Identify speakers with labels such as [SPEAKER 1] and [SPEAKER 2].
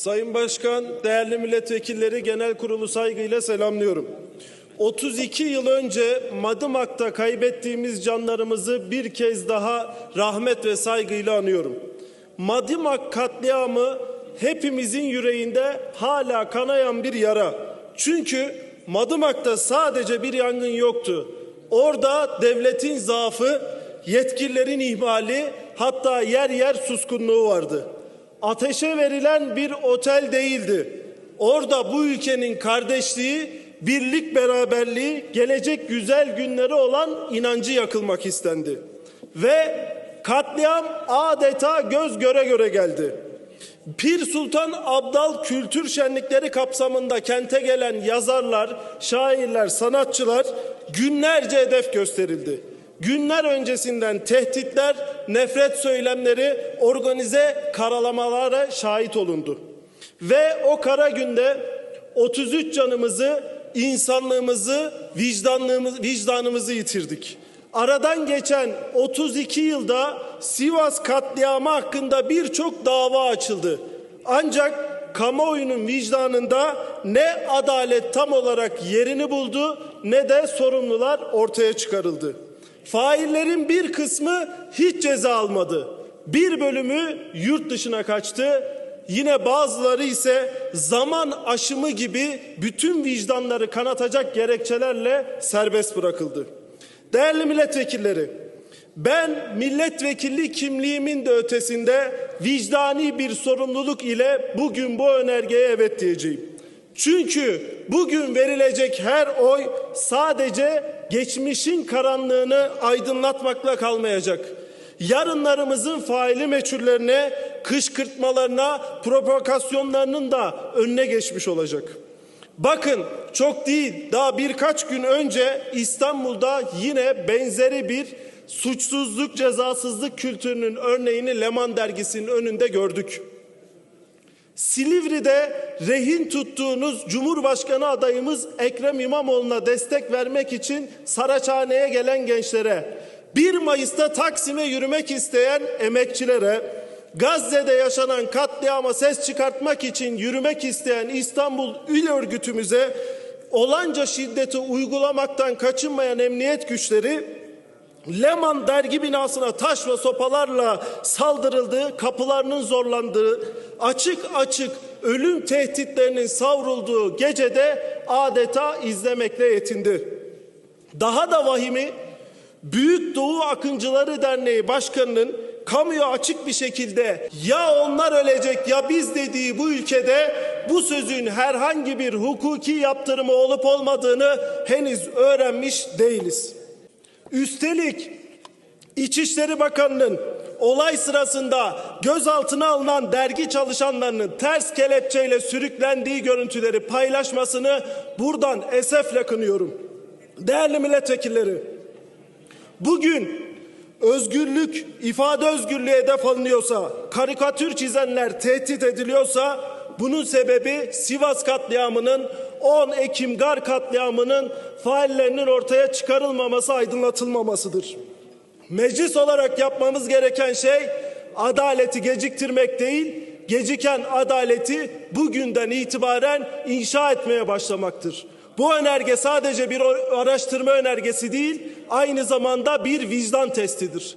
[SPEAKER 1] Sayın Başkan, değerli milletvekilleri genel kurulu saygıyla selamlıyorum. 32 yıl önce Madımak'ta kaybettiğimiz canlarımızı bir kez daha rahmet ve saygıyla anıyorum. Madımak katliamı hepimizin yüreğinde hala kanayan bir yara. Çünkü Madımak'ta sadece bir yangın yoktu. Orada devletin zaafı, yetkililerin ihmali, hatta yer yer suskunluğu vardı ateşe verilen bir otel değildi. Orada bu ülkenin kardeşliği, birlik beraberliği, gelecek güzel günleri olan inancı yakılmak istendi. Ve katliam adeta göz göre göre geldi. Pir Sultan Abdal kültür şenlikleri kapsamında kente gelen yazarlar, şairler, sanatçılar günlerce hedef gösterildi. Günler öncesinden tehditler, nefret söylemleri, organize karalamalara şahit olundu. Ve o kara günde 33 canımızı, insanlığımızı, vicdanlığımız, vicdanımızı yitirdik. Aradan geçen 32 yılda Sivas katliamı hakkında birçok dava açıldı. Ancak kamuoyunun vicdanında ne adalet tam olarak yerini buldu ne de sorumlular ortaya çıkarıldı. Faillerin bir kısmı hiç ceza almadı. Bir bölümü yurt dışına kaçtı. Yine bazıları ise zaman aşımı gibi bütün vicdanları kanatacak gerekçelerle serbest bırakıldı. Değerli milletvekilleri, ben milletvekilliği kimliğimin de ötesinde vicdani bir sorumluluk ile bugün bu önergeye evet diyeceğim. Çünkü bugün verilecek her oy sadece geçmişin karanlığını aydınlatmakla kalmayacak. Yarınlarımızın faili meçhullerine, kışkırtmalarına, provokasyonlarının da önüne geçmiş olacak. Bakın çok değil daha birkaç gün önce İstanbul'da yine benzeri bir suçsuzluk cezasızlık kültürünün örneğini Leman dergisinin önünde gördük. Silivri'de rehin tuttuğunuz Cumhurbaşkanı adayımız Ekrem İmamoğlu'na destek vermek için Saraçhane'ye gelen gençlere, 1 Mayıs'ta Taksim'e yürümek isteyen emekçilere, Gazze'de yaşanan katliama ses çıkartmak için yürümek isteyen İstanbul İl Örgütümüze olanca şiddeti uygulamaktan kaçınmayan emniyet güçleri Leman dergi binasına taş ve sopalarla saldırıldığı, kapılarının zorlandığı, açık açık ölüm tehditlerinin savrulduğu gecede adeta izlemekle yetindi. Daha da vahimi Büyük Doğu Akıncıları Derneği Başkanı'nın kamuya açık bir şekilde ya onlar ölecek ya biz dediği bu ülkede bu sözün herhangi bir hukuki yaptırımı olup olmadığını henüz öğrenmiş değiliz. Üstelik İçişleri Bakanı'nın olay sırasında gözaltına alınan dergi çalışanlarının ters kelepçeyle sürüklendiği görüntüleri paylaşmasını buradan esefle kınıyorum. Değerli milletvekilleri, bugün özgürlük, ifade özgürlüğü hedef alınıyorsa, karikatür çizenler tehdit ediliyorsa bunun sebebi Sivas katliamının 10 Ekim Gar katliamının faillerinin ortaya çıkarılmaması, aydınlatılmamasıdır. Meclis olarak yapmamız gereken şey adaleti geciktirmek değil, geciken adaleti bugünden itibaren inşa etmeye başlamaktır. Bu önerge sadece bir araştırma önergesi değil, aynı zamanda bir vicdan testidir.